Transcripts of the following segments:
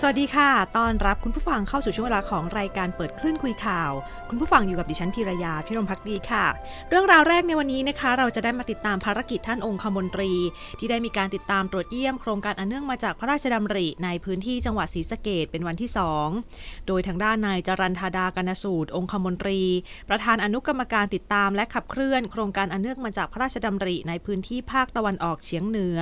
สวัสดีค่ะ ตอนรับคุณผู้ฟังเข้าสู่ช่วงเวลาของรายการเปิดคลื่นคุยข่าว คุณผู้ฟังอยู่กับดิฉันพีรยาพิรมพักดีค่ะ เรื่องราวแรกในวันนี้นะคะ เราจะได้มาติดตามภารกิจท่านองคมนตรี ที่ได้มีการติดตามตรวจเยี่ยมโครงการอันเนื่องมาจากพระราชดำริในพื้นที่จังหวัดศรีสะเกดเป็นวันที่ 2 โดยทางด้านนายจรันธาดากนสูตร องคมนตรี ประธานอนุกรรมการติดตามและขับเคลื่อน โครงการอันเนื่องมาจากพระราชดำริในพื้นที่ภาคตะวันออกเฉียงเหนือ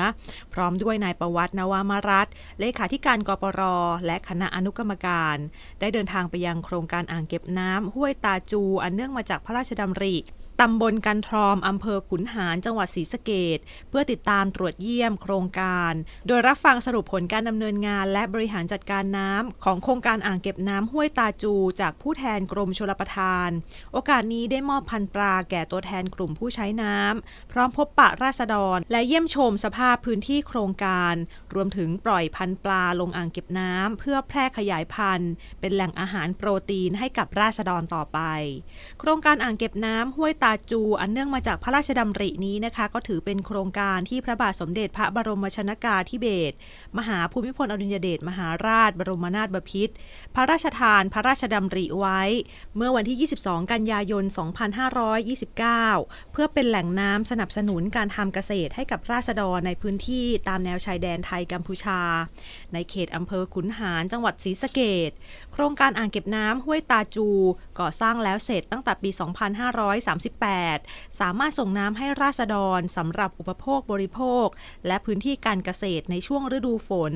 พร้อมด้วยนายประวัตินวามารัตน์เลขาธิการกปรและคณะอนุกรรมการ ได้เดินทางไปยังโครงการอ่างเก็บน้ำห้วยตาจูอันเนื่องมาจากพระราชดำริตำบลกันทรอม อำเภอขุนหาร จังหวัดศรีสะเกดเพื่อติดตามตรวจเยี่ยมโครงการ โดยรับฟังสรุปผลการดำเนินงาน และบริหารจัดการน้ำของโครงการอ่างเก็บน้ำห้วยตาจู จากผู้แทนกรมชลประทาน โอกาสนี้ได้มอบพันปลาแก่ตัวแทนกลุ่มผู้ใช้น้ำพร้อมพบปะราษฎร และเยี่ยมชมสภาพพื้นที่โครงการ รวมถึงปล่อยพันธุ์ปลาลงอ่างเก็บน้ำเพื่อแพร่ขยายพันธุ์ เป็นแหล่งอาหารโปรตีนให้กับราษฎรต่อไป โครงการอ่างเก็บน้ำห้วยตาจู อันเนื่องมาจากพระราชดำรินี้นะคะ ก็ถือเป็นโครงการที่พระบาทสมเด็จพระบรมชนากาธิเบศรมหาภูมิพลอดุลยเดชมหาราช บรมนาถบพิตรพระราชทานพระราชดำริไว้ เมื่อวันที่ 22 กันยายน 2529 เพื่อเป็นแหล่งน้ำสนับสนุนการทำเกษตรให้กับราษฎรในพื้นที่ตามแนวชายแดนไทยกัมพูชา ในเขตอำเภอขุนหารจังหวัดศรีสะเกดโครงการอ่างเก็บน้ำห้วยตาจู ก่อสร้างแล้วเสร็จตั้งแต่ปี 2538 สามารถส่งน้ำให้ราษฎรสำหรับอุปโภคบริโภค และพื้นที่การเกษตรในช่วงฤดูฝน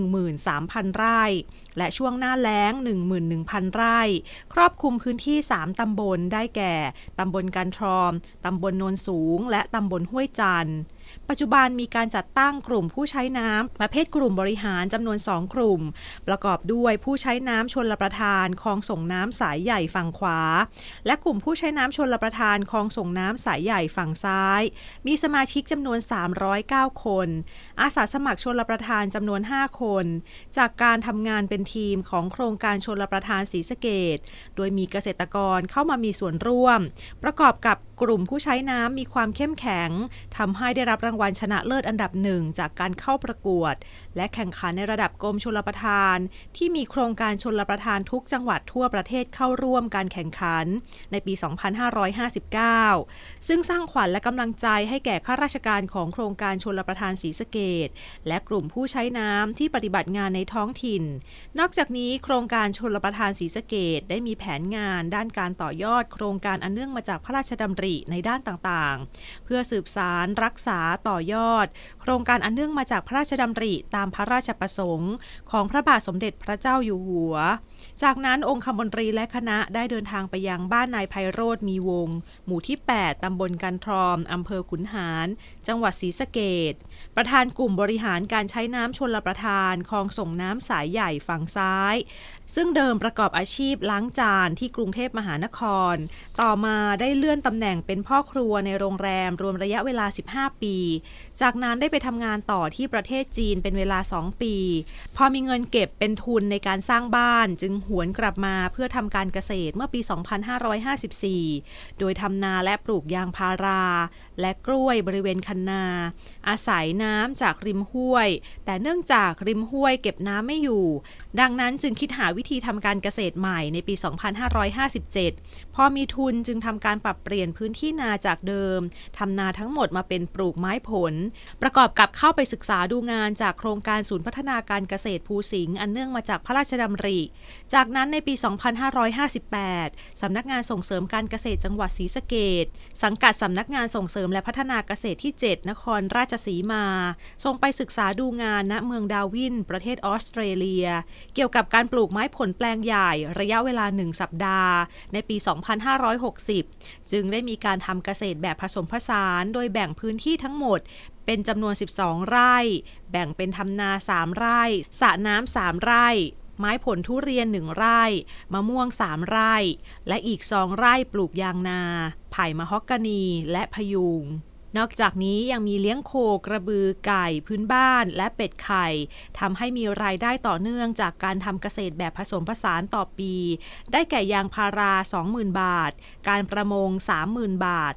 13,000 ไร่ และช่วงหน้าแล้ง 11,000 ไร่ ครอบคลุมพื้นที่ 3 ตำบลได้แก่ ตำบลกันทรอม ตำบลโนนสูง และตำบลห้วยจันทร์ ปัจจุบันมีการจัดตั้งกลุ่มผู้ใช้น้ำประเภทกลุ่มบริหารจำนวน 2 กลุ่ม ประกอบด้วยผู้ใช้น้ำชนลประทานคลองส่งน้ำสายใหญ่ฝั่งขวา และกลุ่มผู้ใช้น้ำชนลประทานคลองส่งน้ำสายใหญ่ฝั่งซ้าย มีสมาชิกจำนวน 309 คน อาสาสมัครชนลประทานจำนวน 5 คน จากการทำงานเป็นทีมของโครงการชนลประทานศรีสะเกดโดยมีเกษตรกรเข้ามามีส่วนร่วม ประกอบกับกลุ่มผู้ใช้น้ำมีความเข้มแข็งทำให้ได้รับรางวัลชนะเลิศอันดับหนึ่งจากการเข้าประกวด และแข่งขันในระดับกรมชลประทาน ที่มีโครงการชนลประทานทุกจังหวัดทั่วประเทศเข้าร่วมการแข่งขันในปี 2559 ซึ่งสร้างขวัญและกำลังใจให้แก่ข้าราชการของโครงการชนลประทานศรีสะเกดและกลุ่มผู้ใช้น้ำที่ปฏิบัติงานในท้องถิ่น นอกจากนี้โครงการชนลประทานศรีสะเกดได้มีแผนงานด้านการต่อยอด โครงการอันเนื่องมาจากพระราชดำริในด้านต่างๆ เพื่อสืบสารรักษาต่อยอดโครงการอันเนื่องมาจากพระราชดำริตามพระราชประสงค์ของพระบาทสมเด็จพระเจ้าอยู่หัว จากนั้นองคมนตรีและคณะได้เดินทางไปยังบ้านนายไพโรธมีวงศ์หมู่ที่ 8 ตำบลกันทรอม อำเภอขุนหาร จังหวัดศรีสะเกดประธานกลุ่มบริหารการใช้น้ำชนลประทานคลองส่งน้ำสายใหญ่ฝั่งซ้าย ซึ่งเดิมประกอบอาชีพล้างจานที่กรุงเทพมหานคร ต่อมาได้เลื่อนตำแหน่งเป็นพ่อครัวในโรงแรมรวมระยะเวลา 15 ปี จากนั้นได้ไปทำงานต่อที่ประเทศจีนเป็นเวลา 2 ปี พอมีเงินเก็บเป็นทุนในการสร้างบ้าน จึงหวนกลับมาเพื่อทำการเกษตรเมื่อปี 2554 โดยทำนาและปลูกยางพารา และกล้วยบริเวณคันนา อาศัยน้ำจากริมห้วย แต่เนื่องจากริมห้วยเก็บน้ำไม่อยู่ ดังนั้นจึงคิดหาวิธีทำการเกษตรใหม่ในปี 2557 พอมีทุนจึงทำการปรับเปลี่ยนพื้นที่นาจากเดิมทำนาทั้งหมดมาเป็นปลูกไม้ผล ประกอบกับเข้าไปศึกษาดูงานจากโครงการศูนย์พัฒนาการเกษตรภูสิงห์อันเนื่องมาจากพระราชดำริ จากนั้นในปี 2558 สำนักงานส่งเสริมการเกษตรจังหวัดศรีสะเกดสังกัดสำนักงานส่งเสริมและพัฒนาเกษตรที่ 7 นครราชสีมา ส่งไปศึกษาดูงานณเมืองดาวิน ประเทศออสเตรเลีย เกี่ยวกับการปลูกไม้ผลแปลงใหญ่ระยะเวลา 1 สัปดาห์ ในปี 2560 จึงได้มีการทำเกษตรแบบผสมผสาน โดยแบ่งพื้นที่ทั้งหมด เป็นจำนวน 12 ไร่ แบ่งเป็นทำนา 3 ไร่สระน้ำ3ไร่ ไม้ผลทุเรียน1ไร่ มะม่วง3ไร่ และอีก2ไร่ปลูกยางนา ไผ่มะฮอกกานีและพยุงนอกจากนี้ยังมีเลี้ยงโคกระบือไก่พื้นบ้านและเป็ดไข่ทำให้มีรายได้ต่อเนื่องจากการทำเกษตรแบบผสมผสานต่อปี ได้แก่ยางพารา 20,000 บาท การประมง 30,000 บาท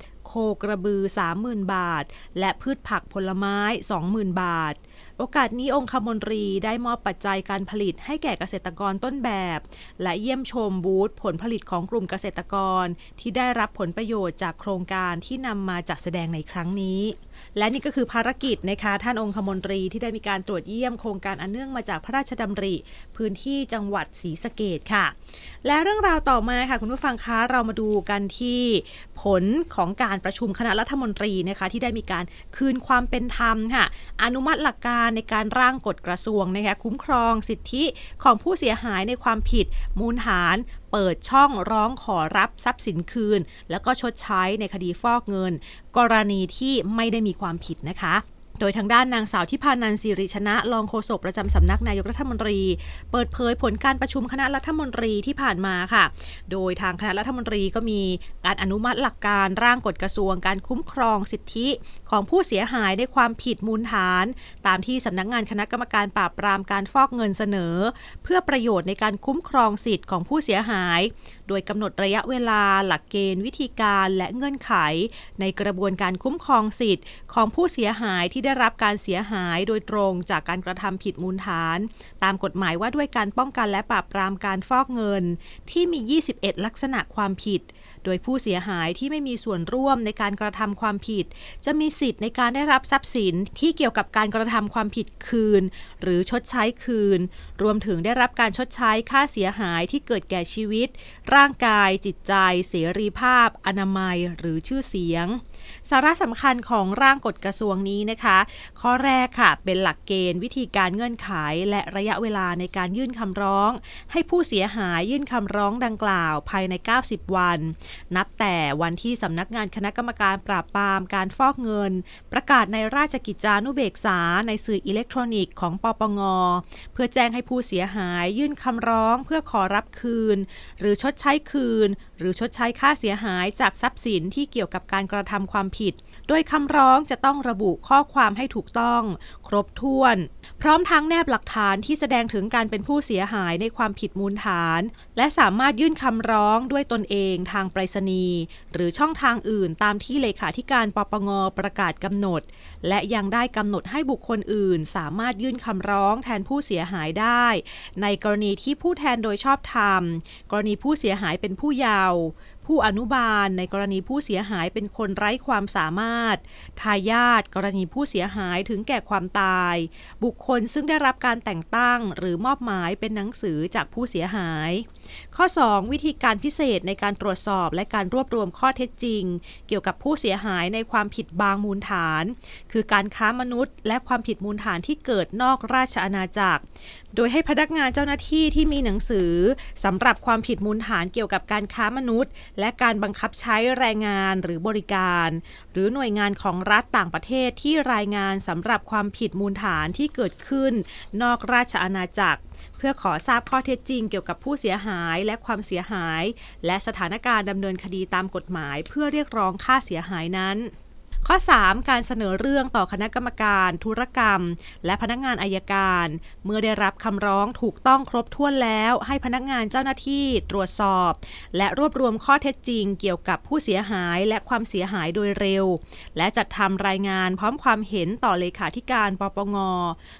กระบือ 30,000 บาท และพืชผักผลไม้ 20,000 บาท โอกาสนี้องคมนตรีได้มอบปัจจัยการผลิตให้แก่เกษตรกรต้นแบบ และเยี่ยมชมบูธผลผลิตของกลุ่มเกษตรกร ที่ได้รับผลประโยชน์จากโครงการที่นำมาจัดแสดงในครั้งนี้ และนี่ก็คือภารกิจนะคะท่านองคมนตรีที่ได้มีการตรวจเยี่ยมโครงการอันเนื่องมาจากพระราชดำริ พื้นที่จังหวัดศรีสะเกดค่ะ และเรื่องราวต่อมาค่ะ คุณผู้ฟังคะเรามาดูกันที่ผลของการประชุมคณะรัฐมนตรีนะคะที่ได้มีการคืนความเป็นธรรมค่ะ อนุมัติหลักการในการร่างกฎกระทรวงนะคะคุ้มครองสิทธิของผู้เสียหายในความผิด มูลฐาน เปิดช่องร้องขอรับทรัพย์สินคืน แล้วก็ชดใช้ในคดีฟอกเงิน กรณีที่ไม่ได้มีความผิดนะคะ โดยทางด้านนางสาวทิพานันสิริชนะรองโฆษกประจำสำนักนายกรัฐมนตรี เปิดเผยผลการประชุมคณะรัฐมนตรีที่ผ่านมาค่ะ โดยทางคณะรัฐมนตรีก็มีการอนุมัติหลักการร่างกฎกระทรวงการคุ้มครองสิทธิของผู้เสียหายในความผิดมูลฐาน ตามที่สำนักงานคณะกรรมการปราบปรามการฟอกเงินเสนอ เพื่อประโยชน์ในการคุ้มครองสิทธิของผู้เสียหายโดยกำหนดระยะเวลาหลักเกณฑ์วิธีการและเงื่อนไข ในกระบวนการคุ้มครองสิทธิ์ ของผู้เสียหายที่ได้รับการเสียหายโดยตรงจากการกระทำผิดมูลฐาน ตามกฎหมายว่าด้วยการป้องกันและปราบปรามการฟอกเงิน ที่มี 21 ลักษณะความผิด โดยผู้เสียหายที่ไม่มีส่วนร่วมในการกระทำความผิด จะมีสิทธิ์ในการได้รับทรัพย์สินที่เกี่ยวกับการกระทำความผิดคืน หรือชดใช้คืน รวมถึงได้รับการชดใช้ค่าเสียหายที่เกิดแก่ชีวิต ร่างกาย จิตใจ เสรีภาพ อนามัย หรือชื่อเสียง สาระสำคัญของร่างกฎกระทรวงนี้นะคะ ข้อแรกค่ะ เป็นหลักเกณฑ์วิธีการเงื่อนไข และระยะเวลาในการยื่นคำร้อง ให้ผู้เสียหายยื่นคำร้องดังกล่าวภายใน 90 วันนับแต่วันที่สำนักงานคณะกรรมการปราบปรามการฟอกเงิน ประกาศในราชกิจจานุเบกษาในสื่ออิเล็กทรอนิกส์ของปปง เพื่อแจ้งให้ผู้เสียหายยื่นคำร้องเพื่อขอรับคืน หรือชดใช้คืนหรือชดใช้ค่าเสียหายจากทรัพย์สินที่เกี่ยวกับการกระทำความผิด โดยคำร้องจะต้องระบุข้อความให้ถูกต้อง ครบถ้วน พร้อมทั้งแนบหลักฐานที่แสดงถึงการเป็นผู้เสียหายในความผิดมูลฐาน และสามารถยื่นคำร้องด้วยตนเองทางไปรษณีย์หรือช่องทางอื่นตามที่เลขาธิการปปงประกาศกำหนด และยังได้กำหนดให้บุคคลอื่น สามารถยื่นคำร้องแทนผู้เสียหายได้ ในกรณีที่ผู้แทนโดยชอบธรรม กรณีผู้เสียหายเป็นผู้เยาว์ ผู้อนุบาลในกรณีผู้เสียหายเป็นคนไร้ความสามารถ ทายาทกรณีผู้เสียหายถึงแก่ความตาย บุคคลซึ่งได้รับการแต่งตั้งหรือมอบหมายเป็นหนังสือจากผู้เสียหาย ข้อ 2 วิธีการพิเศษในการตรวจสอบและการรวบรวมข้อเท็จจริง เกี่ยวกับผู้เสียหายในความผิดบางมูลฐาน คือการค้ามนุษย์ และความผิดมูลฐานที่เกิดนอกราชอาณาจักร โดยให้พนักงานเจ้าหน้าที่ที่มีหนังสือสำหรับความผิดมูลฐานเกี่ยวกับการค้ามนุษย์ และการบังคับใช้แรงงานหรือบริการ หรือหน่วยงานของรัฐต่างประเทศที่รายงานสำหรับความผิดมูลฐานที่เกิดขึ้น นอกราชอาณาจักร เพื่อขอทราบข้อเท็จจริงเกี่ยวกับผู้เสียหายและความเสียหาย และสถานการณ์ดำเนินคดีตามกฎหมาย เพื่อเรียกร้องค่าเสียหายนั้น ข้อ 3 การเสนอเรื่องต่อคณะกรรมการ ธุรกรรม และพนักงานอายการ เมื่อได้รับคำร้องถูกต้องครบถ้วนแล้ว ให้พนักงานเจ้าหน้าที่ตรวจสอบ และรวบรวมข้อเท็จจริง เกี่ยวกับผู้เสียหายและความเสียหายโดยเร็ว และจัดทำรายงานพร้อมความเห็นต่อเลขาธิการปปง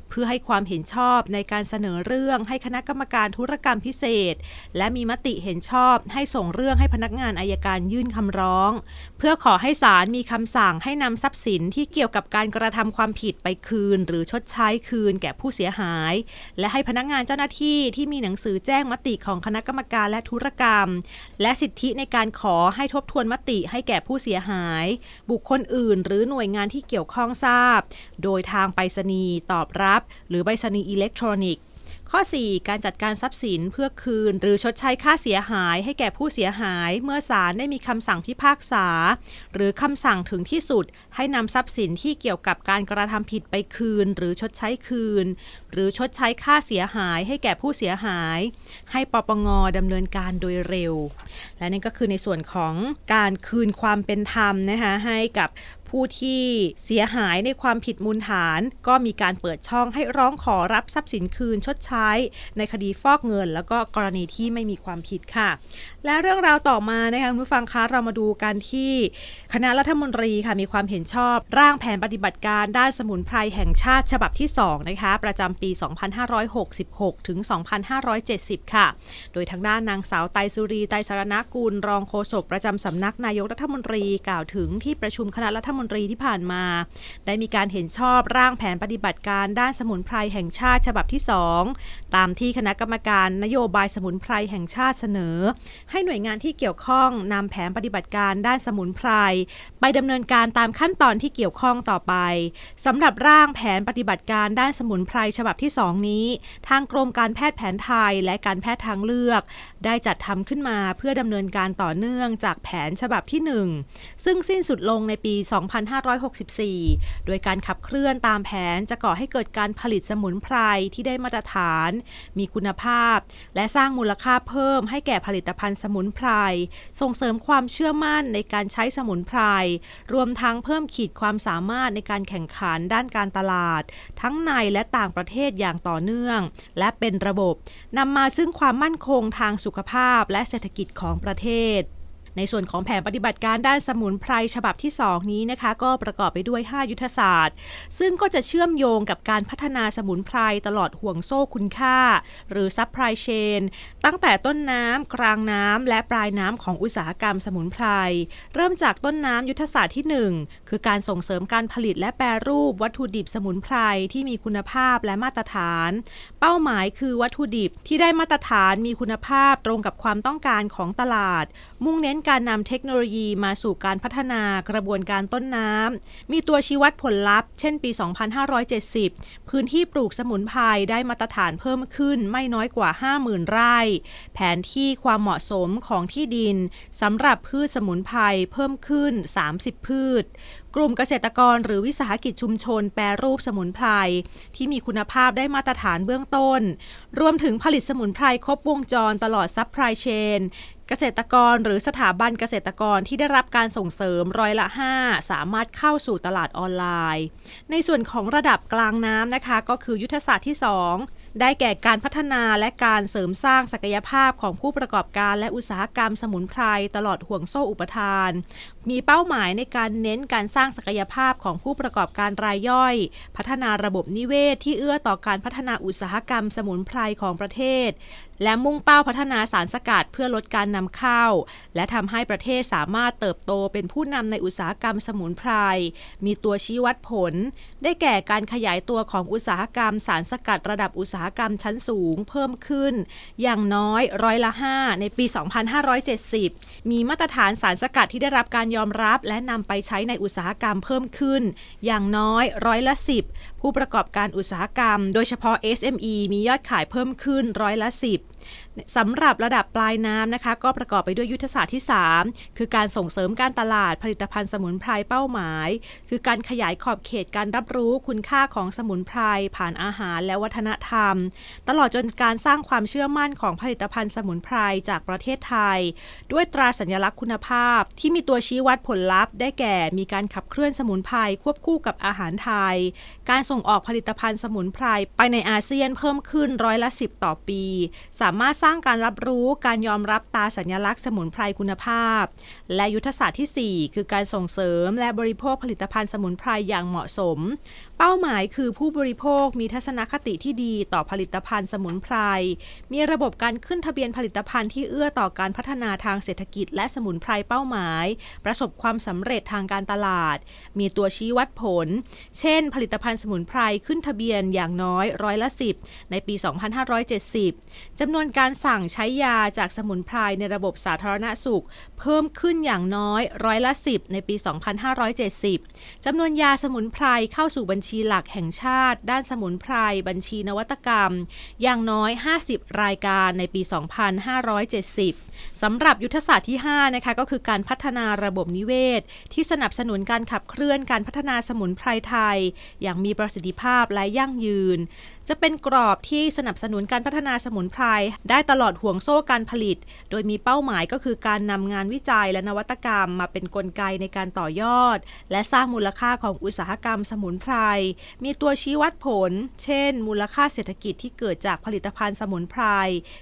เพื่อให้ความเห็นชอบในการเสนอเรื่องให้คณะกรรมการธุรกรรมพิเศษ และมีมติเห็นชอบให้ส่งเรื่องให้พนักงานอายการยื่นคำร้อง เพื่อขอให้ศาลมีคำสั่งให้นำทรัพย์สินที่เกี่ยวกับการกระทำความผิดไปคืน หรือชดใช้คืนแก่ผู้เสียหาย และให้พนักงานเจ้าหน้าที่ที่มีหนังสือแจ้งมติของคณะกรรมการและธุรกรรม และสิทธิในการขอให้ทบทวนมติให้แก่ผู้เสียหาย บุคคลอื่น หรือหน่วยงานที่เกี่ยวข้องทราบ โดยทางไปรษณีย์ตอบรับ หรือไปรษณีย์อิเล็กทรอนิกส์ ข้อ 4 การจัดการทรัพย์สินเพื่อคืน หรือชดใช้ค่าเสียหายให้แก่ผู้เสียหาย เมื่อศาลได้มีคำสั่งพิพากษา หรือคำสั่งถึงที่สุด ให้นำทรัพย์สินที่เกี่ยวกับการกระทำผิดไปคืน หรือชดใช้คืน หรือชดใช้ค่าเสียหายให้แก่ผู้เสียหาย ให้ปปงดำเนินการโดยเร็ว และนี่ก็คือในส่วนของการคืนความเป็นธรรมนะคะให้กับ ผู้ที่เสียหายในความผิดมูลฐาน ก็มีการเปิดช่องให้ร้องขอรับทรัพย์สินคืนชดใช้ ในคดีฟอกเงิน แล้วก็กรณีที่ไม่มีความผิดค่ะ และเรื่องราวต่อมานะคะคุณผู้ฟังคะเรามาดูกันที่ คณะรัฐมนตรีค่ะมีความเห็นชอบ ร่างแผนปฏิบัติการด้านสมุนไพรแห่งชาติฉบับที่2นะคะประจำปี 2566 ถึง 2570 ค่ะ โดยทางด้านนางสาวไตรสุรีไตรสารณกุลรองโฆษกประจำสำนักนายกรัฐมนตรีกล่าวถึงที่ประชุมคณะรัฐมนตรีที่ผ่านมา ได้มีการเห็นชอบร่างแผนปฏิบัติการด้านสมุนไพรแห่งชาติฉบับที่ 2 ตามที่คณะกรรมการนโยบายสมุนไพรแห่งชาติเสนอ ให้หน่วยงานที่เกี่ยวข้องนำแผนปฏิบัติการด้านสมุนไพรไปดำเนินการตามขั้นตอนที่เกี่ยวข้องต่อไปสำหรับร่างแผนปฏิบัติการด้านสมุนไพรฉบับที่ 2 นี้ ทางกรมการแพทย์แผนไทยและการแพทย์ทางเลือก ได้จัดทำขึ้นมาเพื่อดำเนินการต่อเนื่องจากแผนฉบับที่ 1 ซึ่งสิ้นสุดลงในปี2564 โดยการขับเคลื่อนตามแผนจะก่อให้เกิดการผลิตสมุนไพรที่ได้มาตรฐาน มีคุณภาพ และสร้างมูลค่าเพิ่มให้แก่ผลิตภัณฑ์สมุนไพร ส่งเสริมความเชื่อมั่นในการใช้สมุนไพร รวมทั้งเพิ่มขีดความสามารถในการแข่งขันด้านการตลาด ทั้งในและต่างประเทศอย่างต่อเนื่อง และเป็นระบบนำมาซึ่งความมั่นคงทางสุขภาพและเศรษฐกิจของประเทศ ในส่วนของแผนปฏิบัติการด้านสมุนไพรฉบับที่ 2 นี้นะคะ ก็ประกอบไปด้วย 5 ยุทธศาสตร์ ซึ่งก็จะเชื่อมโยงกับการพัฒนาสมุนไพรตลอดห่วงโซ่คุณค่า หรือซัพพลายเชนตั้งแต่ต้นน้ำกลางน้ำและปลายน้ำของอุตสาหกรรมสมุนไพร เริ่มจากต้นน้ำยุทธศาสตร์ที่ 1 คือการส่งเสริมการผลิตและแปรรูปวัตถุดิบสมุนไพรที่มีคุณภาพและมาตรฐาน เป้าหมายคือวัตถุดิบที่ได้มาตรฐานมีคุณภาพตรงกับความต้องการของตลาดมุ่งเน้นการนำเทคโนโลยีมาสู่การพัฒนากระบวนการต้นน้ำ มีตัวชี้วัดผลลัพธ์ เช่นปี 2570 พื้นที่ปลูกสมุนไพรได้มาตรฐานเพิ่มขึ้นไม่น้อยกว่า 50,000 ไร่ แผนที่ความเหมาะสมของที่ดินสำหรับพืชสมุนไพรเพิ่มขึ้น 30 พืชกลุ่มเกษตรกรหรือวิสาหกิจชุมชนแปรรูปสมุนไพรที่มีคุณภาพได้มาตรฐานเบื้องต้น รวมถึงผลิตสมุนไพรครบวงจรตลอดซัพพลายเชน เกษตรกรหรือสถาบันเกษตรกรที่ได้รับการส่งเสริมร้อยละ 5 สามารถเข้าสู่ตลาดออนไลน์ ในส่วนของระดับกลางน้ำนะคะ ก็คือยุทธศาสตร์ที่ 2ได้แก่การพัฒนาและการเสริมสร้างศักยภาพของผู้ประกอบการและอุตสาหกรรมสมุนไพรตลอดห่วงโซ่อุปทาน มีเป้าหมายในการเน้นการสร้างศักยภาพของผู้ประกอบการรายย่อย พัฒนาระบบนิเวศที่เอื้อต่อการพัฒนาอุตสาหกรรมสมุนไพรของประเทศ และมุ่งเป้าพัฒนาสารสกัดเพื่อลดการนำเข้า และทำให้ประเทศสามารถเติบโตเป็นผู้นำในอุตสาหกรรมสมุนไพร มีตัวชี้วัดผล ได้แก่การขยายตัวของอุตสาหกรรมสารสกัดระดับอุตสาหกรรมชั้นสูงเพิ่มขึ้น อย่างน้อยร้อยละ 5 ในปี 2570 มีมาตรฐานสารสกัดที่ได้รับการยอมรับและนำไปใช้ในอุตสาหกรรมเพิ่มขึ้น อย่างน้อยร้อยละ10 ผู้ประกอบการอุตสาหกรรม โดยเฉพาะ SME มียอดขายเพิ่มขึ้นร้อยละ 10สำหรับระดับปลายน้ำนะคะ ก็ประกอบไปด้วยยุทธศาสตร์ที่ 3 คือการส่งเสริมการตลาดผลิตภัณฑ์สมุนไพรเป้าหมาย คือการขยายขอบเขตการรับรู้คุณค่าของสมุนไพรผ่านอาหารและวัฒนธรรม ตลอดจนการสร้างความเชื่อมั่นของผลิตภัณฑ์สมุนไพรจากประเทศไทย ด้วยตราสัญลักษณ์คุณภาพ ที่มีตัวชี้วัดผลลัพธ์ ได้แก่มีการขับเคลื่อนสมุนไพรควบคู่กับอาหารไทย การส่ง่งออกผลิตภัณฑ์สมุนไพรไปในอาเซียนเพิ่มขึ้นร้อยละ 10 ต่อปี สามารถสร้างการรับรู้การยอมรับตาสัญลักษณ์สมุนไพรคุณภาพ และยุทธศาสตร์ที่ 4 คือการส่งเสริมและบริโภคผลิตภัณฑ์สมุนไพรอย่างเหมาะสมเป้าหมายคือผู้บริโภคมีทัศนคติที่ดีต่อผลิตภัณฑ์สมุนไพร มีระบบการขึ้นทะเบียนผลิตภัณฑ์ที่เอื้อต่อการพัฒนาทางเศรษฐกิจและสมุนไพรเป้าหมาย ประสบความสำเร็จทางการตลาด มีตัวชี้วัดผล เช่น ผลิตภัณฑ์สมุนไพรขึ้นทะเบียนอย่างน้อยร้อยละ 10 ในปี 2570 จำนวนการสั่งใช้ยาจากสมุนไพรในระบบสาธารณสุข เพิ่มขึ้นอย่างน้อยร้อยละ 10 ในปี 2570 จำนวนยาสมุนไพรเข้าสู่บัญชีหลักแห่งชาติ ด้านสมุนไพร บัญชีนวัตกรรม อย่างน้อย 50 รายการในปี 2570 สำหรับยุทธศาสตร์ที่ 5 นะคะ ก็คือการพัฒนาระบบนิเวศ ที่สนับสนุนการขับเคลื่อนการพัฒนาสมุนไพรไทย อย่างมีประสิทธิภาพและยั่งยืน จะเป็นกรอบที่สนับสนุนการพัฒนาสมุนไพรได้ตลอดห่วงโซ่การผลิต โดยมีเป้าหมายก็คือการนำงานวิจัยและนวัตกรรม มาเป็นนกลไกในการต่อยอด และสร้างมูลค่าของอุตสาหกรรมสมุนไพรมีตัวชี้วัดผล เช่น มูลค่าเศรษฐกิจที่เกิดจากผลิตภัณฑ์สมุนไพร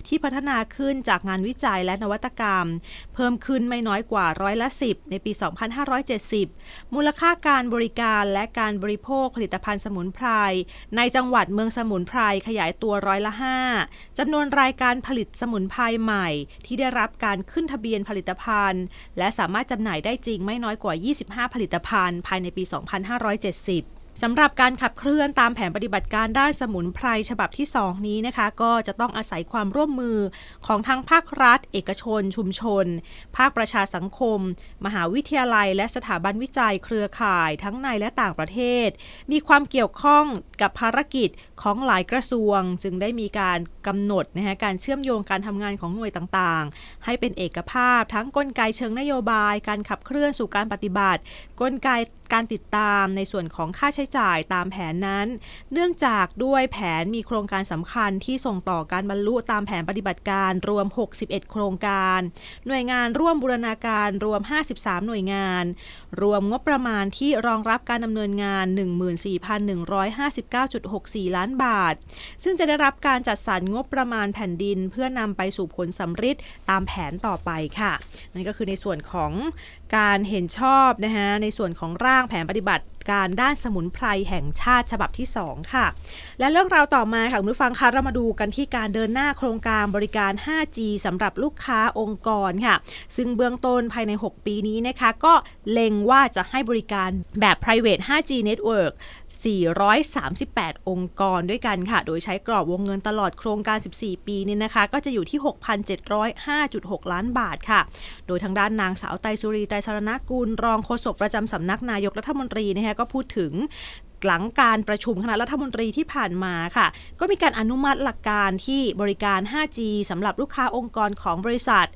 ที่พัฒนาขึ้นจากงานวิจัยและนวัตกรรม เพิ่มขึ้นไม่น้อยกว่าร้อยละ 10 ในปี 2570 มูลค่าการบริการและการบริโภคผลิตภัณฑ์สมุนไพรในจังหวัดเมืองสมุนไพรขยายตัวร้อยละ 5จำนวนรายการผลิตสมุนไพรใหม่ ที่ได้รับการขึ้นทะเบียนผลิตภัณฑ์ และสามารถจำหน่ายได้จริงไม่น้อยกว่า 25 ผลิตภัณฑ์ ภายในปี 2570 สำหรับการขับเคลื่อนตามแผนปฏิบัติการด้านสมุนไพรฉบับที่ 2 นี้นะคะ ก็จะต้องอาศัยความร่วมมือของทั้งภาครัฐ เอกชน ชุมชน ภาคประชาสังคม มหาวิทยาลัย และสถาบันวิจัยเครือข่ายทั้งในและต่างประเทศ มีความเกี่ยวข้องกับภารกิจของหลายกระทรวง จึงได้มีการกำหนดนะคะการเชื่อมโยงการทำงานของหน่วยต่างๆ ให้เป็นเอกภาพ ทั้งกลไกเชิงนโยบาย การขับเคลื่อนสู่การปฏิบัติ กลไก การติดตามในส่วนของค่าใช้จ่ายตามแผนนั้น เนื่องจากด้วยแผนมีโครงการสำคัญที่ส่งต่อการบรรลุตามแผนปฏิบัติการรวม 61 โครงการ หน่วยงานร่วมบูรณาการรวม 53 หน่วยงาน รวมงบประมาณที่รองรับการดำเนินงาน 14,159.64 ล้านบาท ซึ่งจะได้รับการจัดสรรงบประมาณแผ่นดิน เพื่อนำไปสู่ผลสำฤทธิ์ตามแผนต่อไปค่ะ นั่นก็คือในส่วนของ การเห็นชอบนะคะในส่วนของร่างแผนปฏิบัติการด้านสมุนไพรแห่งชาติฉบับที่ 2 ค่ะ และเรื่องราวต่อมาค่ะคุณผู้ฟังคะเรามาดูกันที่การเดินหน้าโครงการบริการ 5G สำหรับลูกค้าองค์กรค่ะ ซึ่งเบื้องต้นภายใน 6 ปีนี้นะคะ ก็เล็งว่าจะให้บริการแบบ private 5G network 438 องค์กรด้วยกันค่ะ โดยใช้กรอบวงเงินตลอดโครงการ 14 ปีนี้นะคะ ก็จะอยู่ที่ 6,705.6 ล้านบาทค่ะ โดยทางด้านนางสาวไตสุรีไตรสรณกุลรองโฆษกประจำสำนักนายกรัฐมนตรีนะคะก็พูดถึงหลังการประชุมคณะรัฐมนตรีที่ผ่านมาค่ะ ก็มีการอนุมัติหลักการที่บริการ 5G สำหรับลูกค้าองค์กรของบริษัท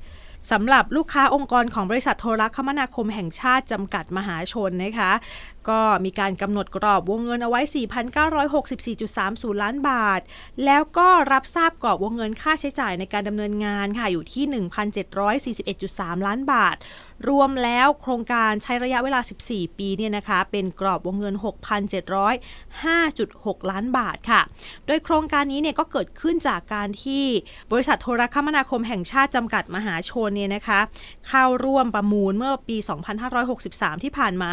สำหรับลูกค้าองค์กรของบริษัทโทรคมนาคมแห่งชาติจำกัดมหาชนนะคะ ก็มีการกำหนดกรอบวงเงินเอาไว้ 4,964.30 ล้านบาท แล้วก็รับทราบกรอบวงเงินค่าใช้จ่ายในการดำเนินงานค่ะอยู่ที่ 1,741.3 ล้านบาท รวมแล้วโครงการใช้ระยะเวลา 14 ปีเนี่ยนะคะ เป็นกรอบวงเงิน 6,705.6 ล้านบาทค่ะ โดยโครงการนี้เนี่ยก็เกิดขึ้นจากการที่บริษัทโทรคมนาคมแห่งชาติจำกัดมหาชนเนี่ยนะคะ เข้าร่วมประมูลเมื่อปี 2563 ที่ผ่านมา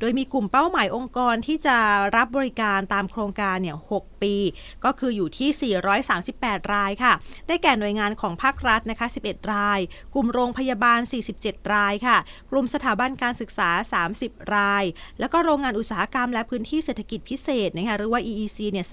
โดยมีกลุ่มเป้าหมายองค์กรที่จะรับบริการตามโครงการเนี่ย 6 ปี ก็คืออยู่ที่ 438 รายค่ะ ได้แก่หน่วยงานของภาครัฐนะคะ 11 ราย กลุ่มโรงพยาบาล 47 รายค่ะ กลุ่มสถาบันการศึกษา 30 ราย แล้วก็โรงงานอุตสาหกรรมและพื้นที่เศรษฐกิจพิเศษนะคะหรือว่า EEC เนี่ย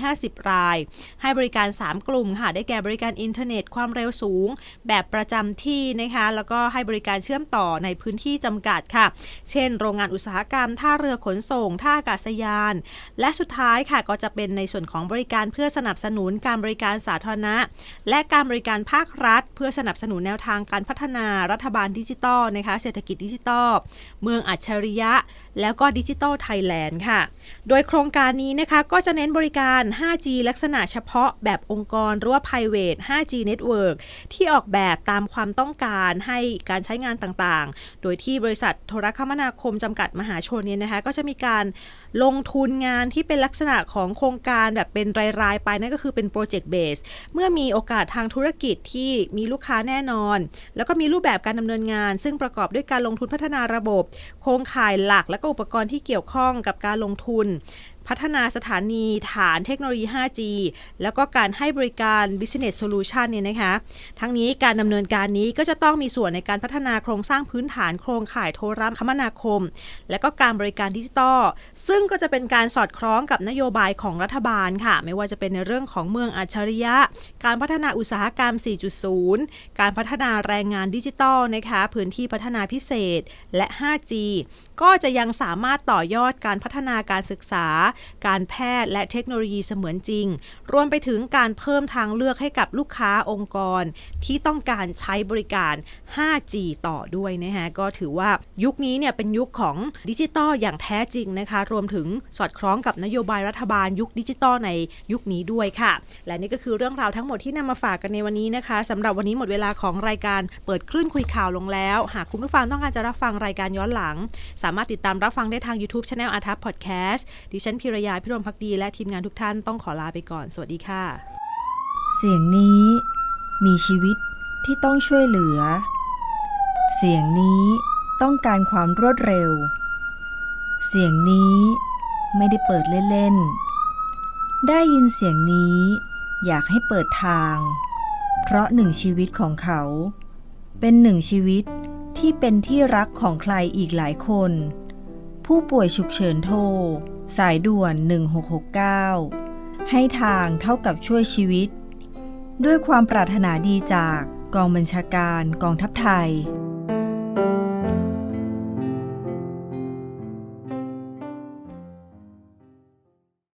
350 ราย ให้บริการ 3 กลุ่มค่ะ ได้แก่บริการอินเทอร์เน็ตความเร็วสูง แบบประจำที่นะคะ แล้วก็ให้บริการเชื่อมต่อในพื้นที่จำกัดค่ะ เช่น โรงงานอุตสาหกรรมท่าเรือขนส่ง ท่าอากาศยาน และสุดท้ายค่ะก็จะเป็นในส่วนของบริการเพื่อสนับสนุนการบริการสาธารณะ และการบริการภาครัฐ เพื่อสนับสนุนแนวทางการพัฒนารัฐบาลดิจิทัลนะคะเศรษฐกิจดิจิทัลเมืองอัจฉริยะ แล้วก็ดิจิทัลไทยแลนด์ค่ะ โดยโครงการนี้นะคะก็จะเน้นบริการ 5G ลักษณะเฉพาะแบบองค์กรหรือว่า private 5G network ที่ออกแบบตามความต้องการให้การใช้งานต่างๆ โดยที่บริษัทโทรคมนาคมจำกัดมหาชนเนี่ยนะคะก็จะมีการลงทุนงานที่เป็นลักษณะของโครงการแบบเป็นราย ๆ ไปนั่นก็คือเป็นโปรเจกต์เบสเมื่อมีโอกาสทางธุรกิจที่มีลูกค้าแน่นอน แล้วก็มีรูปแบบการดำเนินงาน ซึ่งประกอบด้วยการลงทุนพัฒนาระบบ โครงข่ายหลักและก็อุปกรณ์ที่เกี่ยวข้องกับการลงทุน พัฒนาสถานีฐานเทคโนโลยี 5G แล้วก็การให้บริการ Business Solution เนี่ยนะคะ ทั้งนี้การดำเนินการนี้ก็จะต้องมีส่วนในการพัฒนาโครงสร้างพื้นฐานโครงข่ายโทรคมนาคม และก็การบริการดิจิตอล ซึ่งก็จะเป็นการสอดคล้องกับนโยบายของรัฐบาลค่ะ ไม่ว่าจะเป็นในเรื่องของเมืองอัจฉริยะ การพัฒนาอุตสาหกรรม 4.0 การพัฒนาแรงงานดิจิตอลนะคะ พื้นที่พัฒนาพิเศษและ 5G ก็จะยังสามารถต่อยอดการพัฒนาการศึกษาการแพทย์และเทคโนโลยีเสมือนจริง รวมไปถึงการเพิ่มทางเลือกให้กับลูกค้าองค์กร ที่ต้องการใช้บริการ 5G ต่อด้วยนะฮะ ก็ถือว่ายุคนี้เนี่ยเป็นยุคของดิจิตอลอย่างแท้จริงนะคะ รวมถึงสอดคล้องกับนโยบายรัฐบาลยุคดิจิตอลในยุคนี้ด้วยค่ะ และนี่ก็คือเรื่องราวทั้งหมดที่นำมาฝากกันในวันนี้นะคะสำหรับวันนี้หมดเวลาของรายการเปิดคลื่นคุยข่าวลงแล้ว หากคุณผู้ฟังต้องการจะรับฟังรายการย้อนหลัง สามารถติดตามรับฟังได้ทาง YouTube Channel อาทัพพอดแคสต์ดิฉันพิรยาพิรมพักดีและทีมงานทุกท่านต้องขอลาไปก่อน สวัสดีค่ะ เสียงนี้มีชีวิตที่ต้องช่วยเหลือ เสียงนี้ต้องการความรวดเร็ว เสียงนี้ไม่ได้เปิดเล่นๆ ได้ยินเสียงนี้อยากให้เปิดทาง เพราะหนึ่งชีวิตของเขา เป็นหนึ่งชีวิตที่เป็นที่รักของใครอีกหลายคน ผู้ป่วยฉุกเฉินโทร สายด่วน 1669 ให้ทางเท่ากับช่วยชีวิต ด้วยความปรารถนาดีจากกองบัญชาการกองทัพไทย